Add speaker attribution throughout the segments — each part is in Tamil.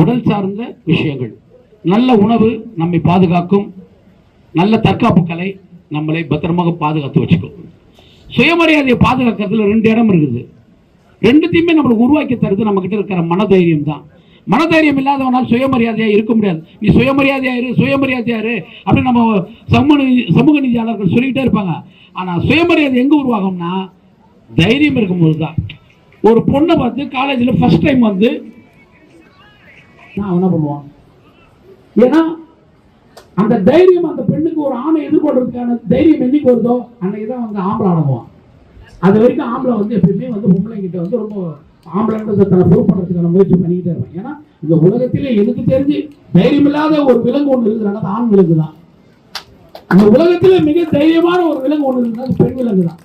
Speaker 1: உடல் சார்ந்த விஷயங்கள். நல்ல உணவு நம்மை பாதுகாக்கும். நல்ல தற்காப்பு கலை நம்மளை பத்திரமாக பாதுகாத்து வச்சுக்கும். சுயமரியாதையை பாதுகாக்கிறதுல ரெண்டு இடம் இருக்குது. ரெண்டுத்தையுமே நம்மளுக்கு உருவாக்கி தருது நம்ம கிட்ட இருக்கிற மனதைரியம் தான். மனதைரியம் இல்லாதவனால் சுயமரியாதையாக இருக்க முடியாது. நீ சுயமரியாதையா இரு சுயமரியாதையா இரு அப்படின்னு நம்ம சமூக சமூக நீதியாளர்கள் சொல்லிக்கிட்டே இருப்பாங்க. ஆனால் சுயமரியாதை எங்கே உருவாகும்னா தைரியம் இருக்கும்போது தான் ஒரு பொண்ணை பார்த்து காலேஜில் ஃபர்ஸ்ட் டைம் வந்து நான் என்ன பண்ணுவான். ஏன்னா அந்த தைரியம் அந்த பெண்ணுக்கு ஒரு ஆணை எதிர்கொள்றதுக்கான தைரியம் என்னைக்கு வருதோ அன்னைக்கு தான் வந்து ஆம்பளை அடங்குவான் அது வரைக்கும் ஆம்பளை வந்து எப்பயுமே வந்து பொம்பளை கிட்ட வந்து ரொம்ப ஆம்பளைன்றதை தன்னை ப்ரூவ் பண்ணுறதுக்கான முயற்சி பண்ணிக்கிட்டே இருப்பான். ஏன்னா இந்த உலகத்திலே எனக்கு தெரிஞ்சு தைரியம் இல்லாத ஒரு விலங்கு ஒன்று இருக்கிறாங்க அது ஆண் விலங்கு தான். அந்த உலகத்திலே மிக தைரியமான ஒரு விலங்கு ஒன்று இருக்கிறாங்க பெண் விலங்கு தான்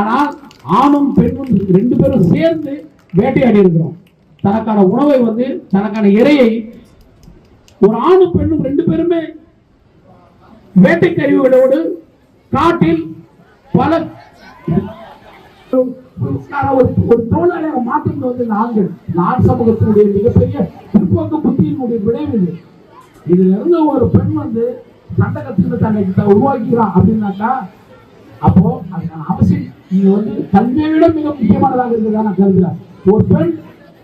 Speaker 1: ஆனால் ஆணும் பெண்ணும் ரெண்டு பேரும் சேர்ந்து வேட்டையாடி இருக்கிறோம். தனக்கான உணவை வந்து தனக்கான இரையை ஒரு ஆணும் பெண்ணும் ரெண்டு பேருமே வேட்டை கருவிகளோடு காட்டில் பல ஒரு ஒரு தொழிலாளியாக வந்து நாங்கள் நான் சமூகத்தினுடைய மிகப்பெரிய பிற்போக்கு புத்தியினுடைய விளைவு இது இதுல இருந்து ஒரு பெண் வந்து சட்டகத்தில் தன்னை உருவாக்கிறான் அப்படின்னாக்கா அப்போ அதுக்கான அவசியம் இது வந்து கல்வியை விட மிக முக்கியமானதாக இருக்கிறதா நான் கருதுகிறேன். ஒரு பெண்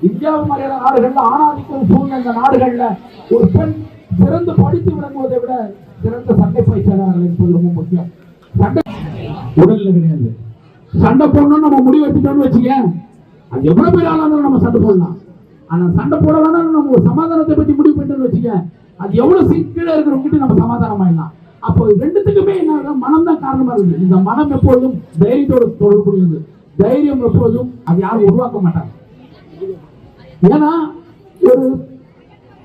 Speaker 1: இந்தியாவு மாதிரியான நாடுகள்ல ஆணாதிக்கம் சூழ்ந்த நாடுகள்ல ஒரு பெண் சிறந்து படித்து விளங்குவதை விட சிறந்த சண்டை பயிற்சியாளர்கள் என்பது ரொம்ப முக்கியம். சண்டை உடல்ல கிடையாது. சண்டை போடணும்னு நம்ம முடிவு எடுத்துட்டோம்னு வச்சுக்க அது எவ்வளவு பேர் ஆளா இருந்தாலும் நம்ம சண்டை போடலாம். ஆனா சண்டை போட வேணாலும் நம்ம ஒரு சமாதானத்தை பத்தி முடிவு பண்ணிட்டோம்னு வச்சுக்க அது எவ்வளவு சீக்கிரம் இருக்கிறவங்கிட்ட நம்ம சமாதானம் ஆயிடலாம் அப்போ ரெண்டுத்துக்குமே என்ன மனம் தான் காரணமா இருக்குது இந்த மனம் எப்பொழுதும் தைரியத்தோடு தொடர்புடையது. தைரியம் எப்பொழுதும் அது யாரும் உருவாக்க மாட்டாங்க. ஏன்னா ஒரு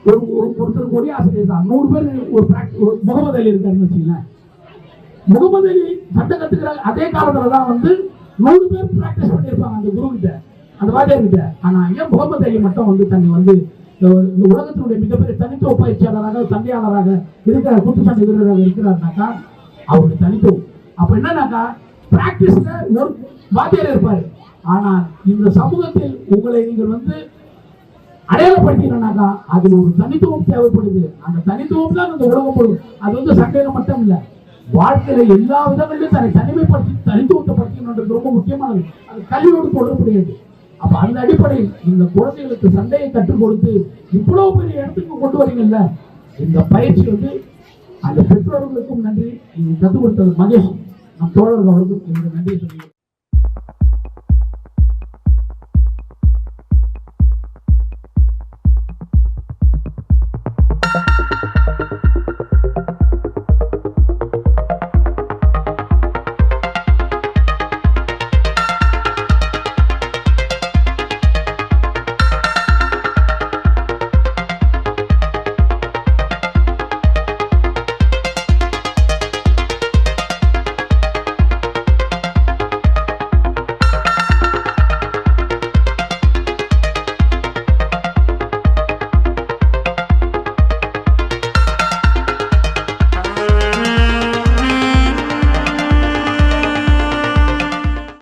Speaker 1: ஒரு ஒரு- ஒருத்தர் கொடி ஆசிரியர் தான். நூறு பேர் ஒரு prac- ஒரு முகமது அலி இருக்காருன்னு வச்சுங்களேன் முகமது அலி சட்டம் கத்துக்கிற அதே காலத்துல தான் வந்து நூறு பேர் ப்ராக்டிஸ் பண்ணியிருப்பாங்க அந்த குரு கிட்ட அந்த வாத்தியார் கிட்ட ஆனா ஏன் முகமது அலி மட்டும் வந்து தன்னை வந்து இந்த இந்த உலகத்தினுடைய மிகப்பெரிய தனித்துவ பயிற்சியாளராக தந்தையாளராக இருக்கிற குத்துச்சண்டை வீரராக இருக்கிறாருனாக்கா அவருடைய தனித்துவம். அப்ப என்னன்னாக்கா பிராக்டிஸ்ல ஒரு வாத்தியார் இருப்பாரு. ஆனால் இந்த சமூகத்தில் உங்களை நீங்கள் வந்து அடையாளப்படுத்தினாக்கா அதில் ஒரு தனித்துவம் தேவைப்படுது. அந்த தனித்துவம் தான் அந்த உலகம் போடும் அது வந்து சண்டையில மட்டும் இல்லை. வாழ்க்கையில எல்லா விதங்களிலும் தன்னை தனிமைப்படுத்தி தனித்துவத்தை ரொம்ப முக்கியமானது. அது கல்வியோடு தொடர்புடையது. அப்ப அந்த அடிப்படையில் இந்த குழந்தைகளுக்கு சண்டையை கற்றுக் கொடுத்து இவ்வளவு பெரிய இடத்துக்கு கொண்டு வரீங்கல்ல இந்த பயிற்சி வந்து அந்த பெற்றோர்களுக்கும் நன்றி. நீங்க கற்றுக் கொடுத்தது மகேஷ். நம் தோழர்கள் அவர்களுக்கும் இந்த நன்றியை சொல்லி